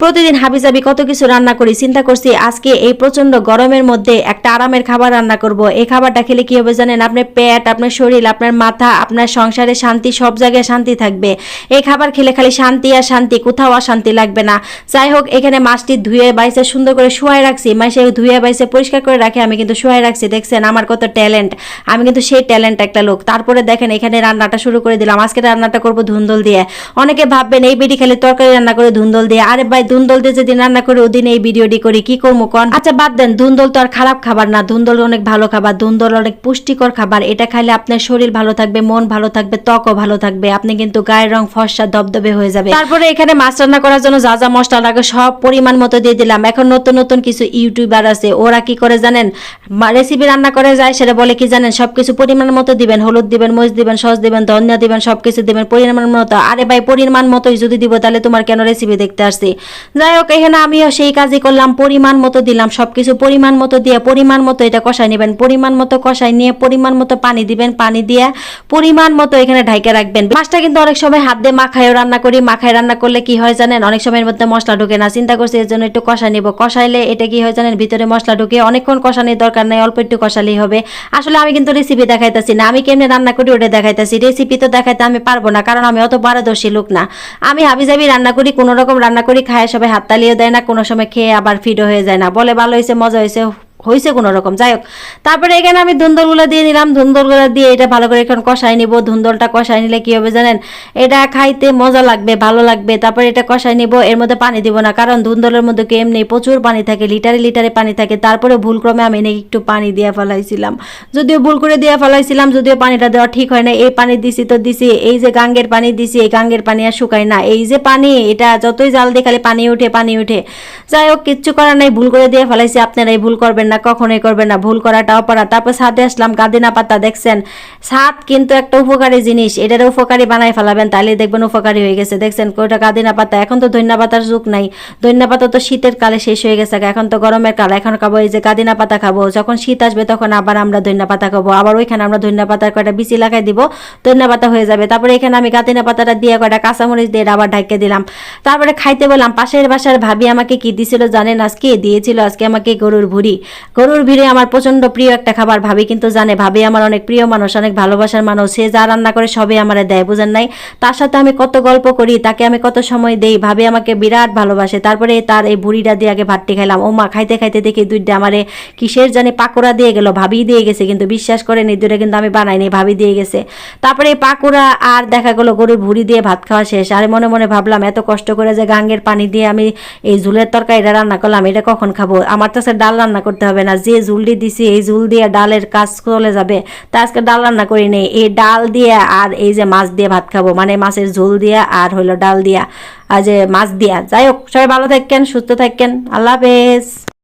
প্রতিদিন হাবিজাবি কত কিছু রান্না করি, চিন্তা করছি আজকে এই প্রচণ্ড গরমের মধ্যে একটা আরামের খাবার রান্না করব। এই খাবারটা খেলে কি হবে জানেন? আপনার পেট, আপনার শরীর, আপনার মাথা, আপনার সংসারে শান্তি, সব জায়গায় শান্তি থাকবে। এই খাবার খেলে খালি শান্তি আর শান্তি, কোথাও আর শান্তি লাগবে না। যাই হোক, এখানে মাছটি ধুয়ে, বাইসে সুন্দর করে শুয়াই রাখছি। মাসে ধুয়ে, বাইসে পরিষ্কার করে রাখে, আমি কিন্তু শুয়াই রাখছি। দেখছেন আমার কত ট্যালেন্ট। আমি কিন্তু সেই ট্যালেন্ট একটা লোক। তারপরে দেখেন, এখানে রান্নাটা শুরু করে দিলাম। আজকে রান্নাটা করব ধুন্দল দিয়ে। অনেকে ভাববেন, এই বেটি খেলে তরকারি রান্না করে ধুন্দল দিয়ে। আরে ভাই ধুন্দল দিয়ে যেদিন রান্না করি, ওদিন এই ভিডিওটি করি। কি করব কন? আচ্ছা বাদ দেন, ধুন্দল তো আর খারাপ খাবার না। ধুন্দল অনেক ভালো খাবার, ধুন্দল অনেক পুষ্টিকর খাবার। এটা খাইলে আপনার শরীর ভালো থাকবে, মন ভালো থাকবে, ত্বকও ভালো থাকবে। আপনি কিন্তু গায়ের রং ফর্সা, দবদবে হয়ে যাবে। তারপরে এখানে মাছ রান্না করার জন্য যা যা মশলা লাগে সব পরিমাণ মতো দিয়ে দিলাম। এখন নতুন নতুন কিছু ইউটিউবার আছে। ওরা কি করে জানেন? রেসিপি রান্না করে যায়, সেটা বলে কি জানেন? সবকিছু পরিমাণ মতো দিবেন। হলুদ দিবেন, মরিচ দিবেন, সস দিবেন, ধনিয়া দিবেন, সবকিছু দিবেন। পরিমাণ মতো। আরে ভাই, পরিমাণ মতোই যদি দিব, তাহলে তোমার কেন রেসিপি দেখতে আসছি? যাই হোক, এখানে আমিও সেই কাজই করলাম, পরিমাণ মতো দিলাম, সবকিছু পরিমাণ মতো দিয়ে, পরিমাণ মতো এটা কষাই নেবেন, পরিমাণ মতো কষাই নিয়ে, পরিমাণ মতো পানি দিবেন, পানি দিয়ে পরিমাণ মতো এখানে ঢাইকে রাখবেন। মাছটা কিন্তু অনেক সময় হাত দিয়ে মাখায়ও রান্না করি, মাখায় রান্না করলে কি হয় জানেন, অনেক সময়ের মধ্যে মশলা ঢোকে না, চিন্তা করছি এর জন্য একটু কষাই নিব, কষাইলে এটা কি হয় জানেন, ভিতরে মশলা ঢুকে অনেকক্ষণ কষানোর দরকার নাই, অল্প একটু কষালেই হবে। আসলে আমি কিন্তু রেসিপি দেখাইতেছি না, আমি কেমনে রান্না করি ওটা দেখাইতেছি রেসিপি তো দেখাইতে আমি পারব না, কারণ আমি অত পারদর্শী লোক না। আমি হাবিজাবি রান্না করি, কোনো রকম রান্না করি, খায় সবাই হাততালিও দেয় না, কোনো সময় খেয়ে আবার ফিডও হয়ে যায় না। বলে ভালো হয়েছে, মজা হয়েছে হয়েছে কোনো রকম। যাই হোক, তারপরে এখানে আমি ধুন্দলগুলো দিয়ে নিলাম। ধুন্দলগুলো দিয়ে এটা ভালো করে এখন কষাই নিব। ধুন্দলটা কষাই নিলে কি হবে জানেন? এটা খাইতে মজা লাগবে, ভালো লাগবে। তারপরে এটা কষাই নিব, এর মধ্যে পানি দিব না, কারণ ধুন্দলের মধ্যে কি এমনি প্রচুর পানি থাকে, লিটারে লিটারে পানি থাকে। তারপরে ভুল ক্রমে আমি এনে একটু পানি দিয়ে ফেলাইছিলাম। যদিও ভুল করে দিয়ে ফেলাইছিলাম, যদিও পানিটা দেওয়া ঠিক হয় না এই পানি দিছি তো দিছি, এই যে গাঙ্গের পানি দিছি, এই গাঙ্গের পানি আর শুকায় না। এই যে পানি, এটা যতই জাল দিয়ে খালি পানি উঠে পানি উঠে। যাই হোক, কিচ্ছু করার নাই, ভুল করে দিয়ে ফেলাইছি। আপনারা এই ভুল করবেন না কখনোই করবেন না, ভুল করাটা অপরাধ। তারপর ছাদে আসলাম গাদিনা পাতা, দেখছেন? ছাদ কিন্তু একটা উপকারী জিনিস, এটার উপকারী বানাই ফেলাবেন তাহলে দেখবেন উপকারী হয়ে গেছে। দেখছেন? ওটা গাদিনা পাতা? এখন তো ধন্যা পাতার যুগ নাই। ধন্যা পাতা তো শীতের কালে শেষ হয়ে গেছে এখন তো গরমের কাল। এখন খাব এই যে গাদিনা পাতা খাব। যখন শীত আসবে তখন আবার আমরা ধন্যা পাতা খাব। আবার ওইখানে আমরা ধন্যা পাতার কয়টা বিচি লাগাই দিব ধন্যা পাতা হয়ে যাবে। তারপরে এখানে আমি গাদিনা পাতাটা দিয়ে কয়টা কাঁচামরিচ দিয়ে আবার ঢাকে দিলাম। তারপরে খাইতে বললাম, পাশের বাসার ভাবি আমাকে কি দিছিল জানেন আজকে? দিয়েছিল আজকে আমাকে গরুর ভুড়ি। গরুর ভিড়ে আমার প্রচণ্ড প্রিয় একটা খাবার ভাবি, কিন্তু জানে, ভাবি আমার অনেক প্রিয় মানুষ, অনেক ভালোবাসার মানুষ, সে যা রান্না করে সবই আমার দেয়, বুঝেন নাই? তার সাথে আমি কত গল্প করি, তাকে আমি কত সময় দেই, ভাবি আমাকে বিরাট ভালোবাসে, তারপরে তার এই বুড়িটা দিয়ে আগে ভাতটি খাইলাম ও মা খাইতে খাইতে দেখি দুইটা আমারে কিসের জানি পাকোড়া দিয়ে গেল ভাবি দিয়ে গেছে, কিন্তু বিশ্বাস করেনি দূরে কিন্তু আমি বানাইনি ভাবি দিয়ে গেছে। তারপরে এই পাকোড়া আর দেখা গেলো গরুর ভুড়ি দিয়ে ভাত খাওয়া শেষ, আর মনে মনে ভাবলাম, এত কষ্ট করে যে গাঙ্গের পানি দিয়ে আমি এই ঝুলের তরকারিটা রান্না করলাম, এটা কখন খাব? আমার তো ডাল রান্না করতে হবে না। যে ঝুলটি দিছি, এই ঝুল দিয়ে ডালের কাজ চলে যাবে। তা আজকে ডাল রান্না করি নেই। এই ডাল দিয়ে আর এই যে মাছ দিয়ে ভাত খাব। মানে মাছের ঝোল দিয়া আর হইল ডাল দিয়া। আর যে মাছ দিয়া। যাই হোক, সবাই ভালো থাকেন, সুস্থ থাকেন। আল্লাহ হাফেজ।